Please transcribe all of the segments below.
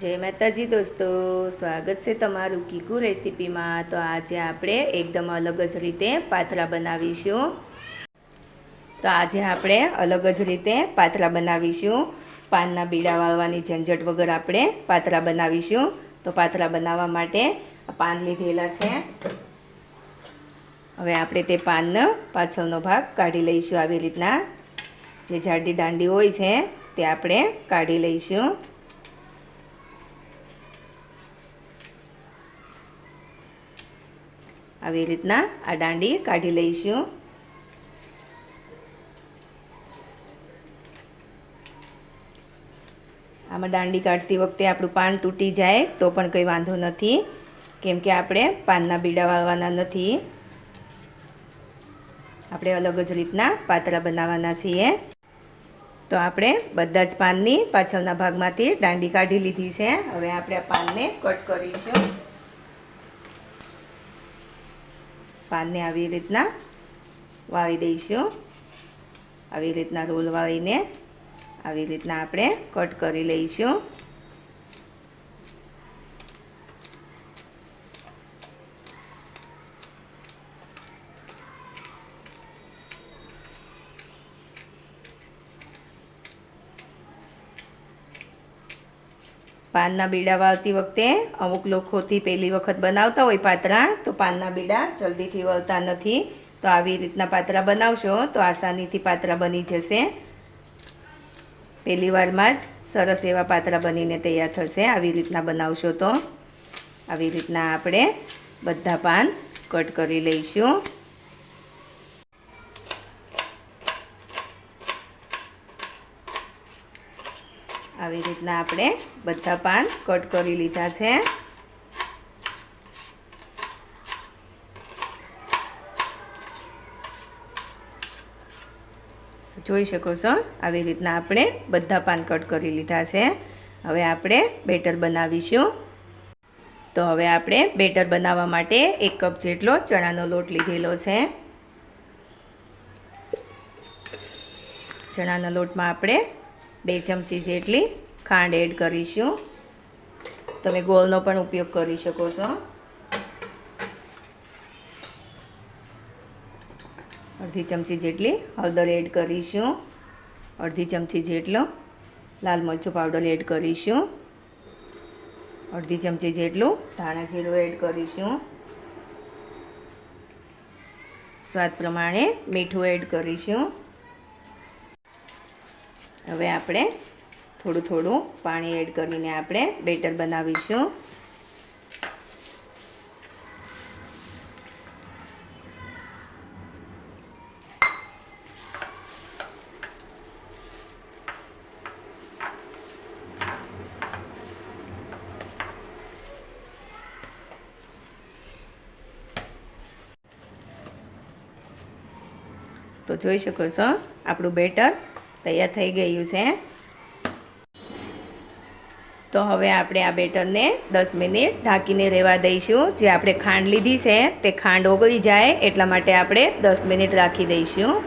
જય માતાજી દોસ્તો, સ્વાગત છે તમારું કીકુ રેસીપીમાં. તો આજે આપણે એકદમ અલગ જ રીતે પાથરા બનાવીશું. તો આજે આપણે અલગ જ રીતે પાથરા બનાવીશું. પાનના બીડા વાળવાની ઝંઝટ વગર આપણે પાથરા બનાવીશું. તો પાથરા બનાવવા માટે પાન લીધેલા છે. હવે આપણે તે પાનનો પાછળનો ભાગ કાઢી લઈશું આવી રીતના. જે જાડી દાંડી હોય છે, તે આપણે કાઢી લઈશું. આવી રીતના આ દાંડી કાઢી લઈશું. આમાં દાંડી કાઢતી વખતે આપણું પાન તૂટી જાય તો પણ કંઈ વાંધો નથી, કેમ કે આપણે પાનના બીડા વાળવાના નથી. આપણે અલગ જ રીતના પાતળા બનાવવાના છીએ. તો આપણે બધા જ પાનની પાછળના ભાગમાંથી દાંડી કાઢી લીધી છે. હવે આપણે આ પાનને કટ કરીશું. પાનને આવી રીતના વાળી દઈશું. આવી રીતના રોલ વાળીને આવી રીતના આપણે કટ કરી લઈશું. પાનના બીડા વાળતી વખતે અમુક લોકોથી પહેલી વખત બનાવતા હોય પાતરા, તો પાનના બીડા જલ્દીથી વળતા નથી. તો આવી રીતના પાતરા બનાવશો તો આસાનીથી પાતરા બની જશે. પહેલી વારમાં જ સરસ એવા પાતરા બનીને તૈયાર થશે. આવી રીતના બનાવશો તો. આવી રીતના આપણે બધા પાન કટ કરી લઈશું આવી રીતના આપણે બધા પાન કટ કરી લીધા છે. જોઈ શકો છો, આવી રીતના આપણે બધા પાન કટ કરી લીધા છે. હવે આપણે બેટર બનાવીશું. તો હવે આપણે બેટર બનાવવા માટે એક કપ જેટલો ચણાનો લોટ લીધેલો છે. ચણાના લોટમાં આપણે બે ચમચી જેટલી ખાંડ એડ કરીશું. તમે ગોળનો પણ ઉપયોગ કરી શકો છો. અડધી ચમચી જેટલી હળદર એડ કરીશું. અડધી ચમચી જેટલો લાલ મરચું પાવડર એડ કરીશું. અડધી ચમચી જેટલું ધાણા જીરું એડ કરીશું. સ્વાદ પ્રમાણે મીઠું એડ કરીશું. હવે આપણે થોડું થોડું પાણી એડ કરીને આપણે બેટર બનાવીશું. તો જોઈ શકો છો, આપણું બેટર તૈયાર થઈ ગયું છે. તો હવે આપણે આ બેટરને દસ મિનિટ ઢાંકીને રહેવા દઈશું. જે આપણે ખાંડ લીધી છે, તે ખાંડ ઓગળી જાય એટલા માટે આપણે દસ મિનિટ રાખી દઈશું.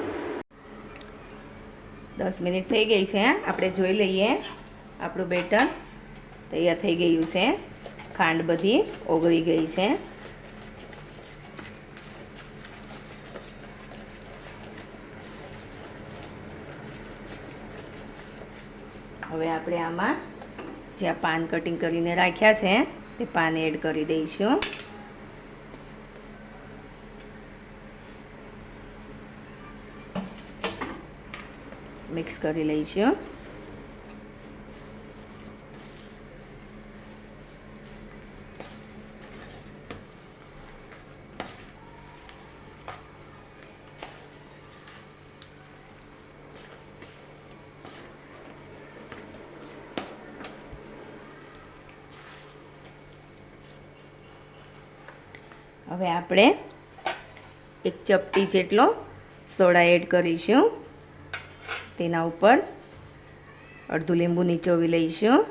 દસ મિનિટ થઈ ગઈ છે આપણે જોઈ લઈએ. આપણું બેટર તૈયાર થઈ ગયું છે. ખાંડ બધી ઓગળી ગઈ છે. હવે આપણે આમાં જે આ પાન કટિંગ કરીને રાખ્યા છે, તે પાન એડ કરી દઈશું. મિક્સ કરી લઈશું. હવે આપણે એક ચપટી જેટલો સોડા એડ કરીશું. તેના ઉપર અડધું લીંબુ નીચોવી લઈશું.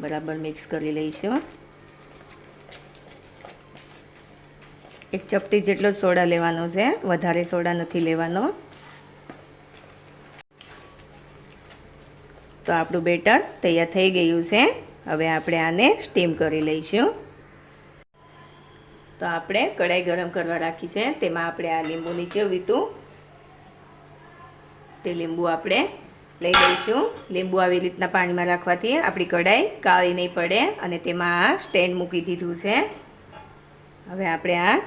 બરાબર મિક્સ કરી લઈશું. એક ચપટી જેટલો સોડા લેવાનો છે. વધારે સોડા નથી લેવાનો. તો આપણું બેટર તૈયાર થઈ ગયું છે. હવે આપણે આને સ્ટીમ કરી લઈશું. તો આપણે કઢાઈ ગરમ કરવા રાખી છે. તેમાં આપણે આ લીંબુ નીચેવ્યું હતું તે લીંબુ આપણે લઈ લઈશું. લીંબુ આવી રીતના પાણીમાં રાખવાથી આપણી કઢાઈ કાળી નહીં પડે અને તેમાં આ સ્ટેન્ડ મૂકી દીધું છે. હવે આપણે આ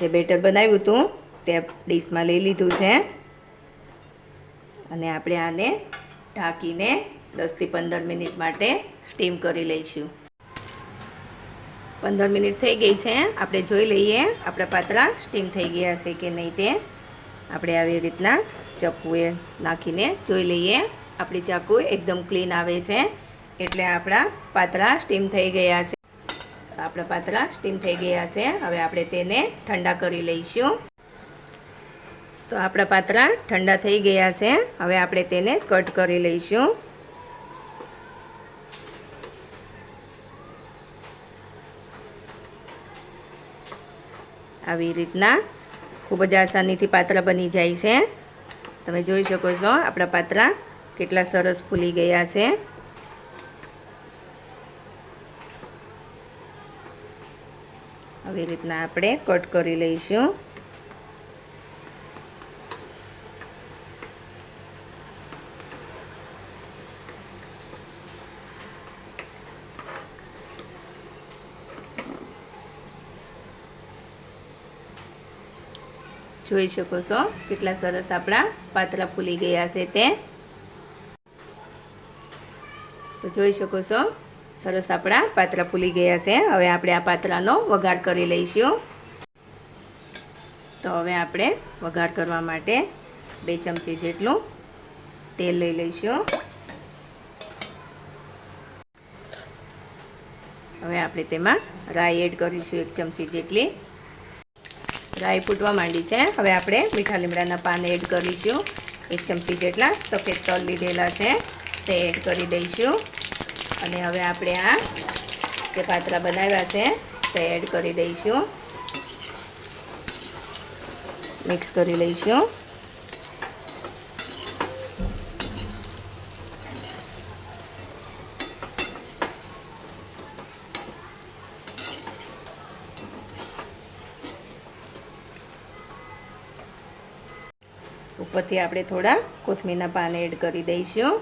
જે બેટર બનાવ્યું હતું તે ડીશમાં લઈ લીધું છે. અને આપણે આને ઢાંકીને દસથી પંદર મિનિટ માટે સ્ટીમ કરી લઈશું. પંદર મિનિટ થઈ ગઈ છે. આપણે જોઈ લઈએ આપણા પાતળા સ્ટીમ થઈ ગયા છે કે નહીં તે. આપણે આવી રીતના ચપ્પુએ નાખીને જોઈ લઈએ. આપણી ચાકુ એકદમ ક્લીન આવે છે. એટલે આપણા પાતળા સ્ટીમ થઈ ગયા છે. આપણા પાતળા સ્ટીમ થઈ ગયા છે. હવે આપણે તેને ઠંડા કરી લઈશું. તો આપણા પાતળા ઠંડા થઈ ગયા છે. હવે આપણે તેને કટ કરી લઈશું. આવી રીતના ખૂબ જ આસાનીથી પાતળા બની જાય છે. તમે જોઈ શકો છો આપણા પાતળા કેટલા સરસ ફૂલી ગયા છે. આવી રીતના આપણે કટ કરી લઈશું. જોઈ શકો છો. કેટલા સરસ આપણા પાતળા ફૂલી ગયા છે તે. તો જોઈ શકો છો, સરસ આપણા પાતળા ફૂલી ગયા છે. હવે આપણે આ પાતળાનો વઘાર કરી લઈશું. તો હવે આપણે વઘાર કરવા માટે બે ચમચી જેટલું તેલ લઈ લઈશું. હવે આપણે તેમાં રાઈ એડ કરીશું એક ચમચી જેટલી. રાઈ ફૂટવા માંડી છે. હવે આપણે મીઠા લીમડાના પાન એડ કરીશું. એક ચમચી જેટલા સફેદ તલ લીધેલા છે, તે એડ કરી દઈશું. અને હવે આપણે આ જે પાતરા બનાવ્યા છે, તે એડ કરી દઈશું. મિક્સ કરી લઈશું. ઉપરથી આપણે થોડા કોથમીરના પાન એડ કરી દઈશું.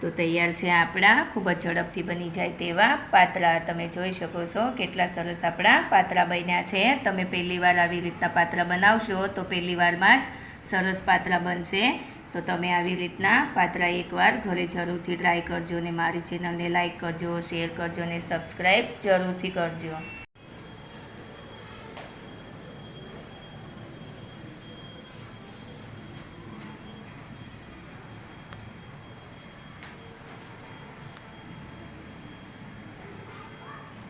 તો તૈયાર છે આપણા, ખૂબ જ ઝડપથી બની જાય તેવા પાતળા. તમે જોઈ શકો છો કેટલા સરસ આપણા પાતળા બન્યા છે. તમે પહેલી વાર આવી રીતના પાતળા બનાવશો તો પહેલી વારમાં જ સરસ પાતળા બનશે. તો તમે આવી રીતના પાત્રા એકવાર ઘરે જરૂરથી ટ્રાય કરજો અને મારી ચેનલને લાઇક કરજો શેર કરજો અને સબસ્ક્રાઈબ જરૂરથી કરજો.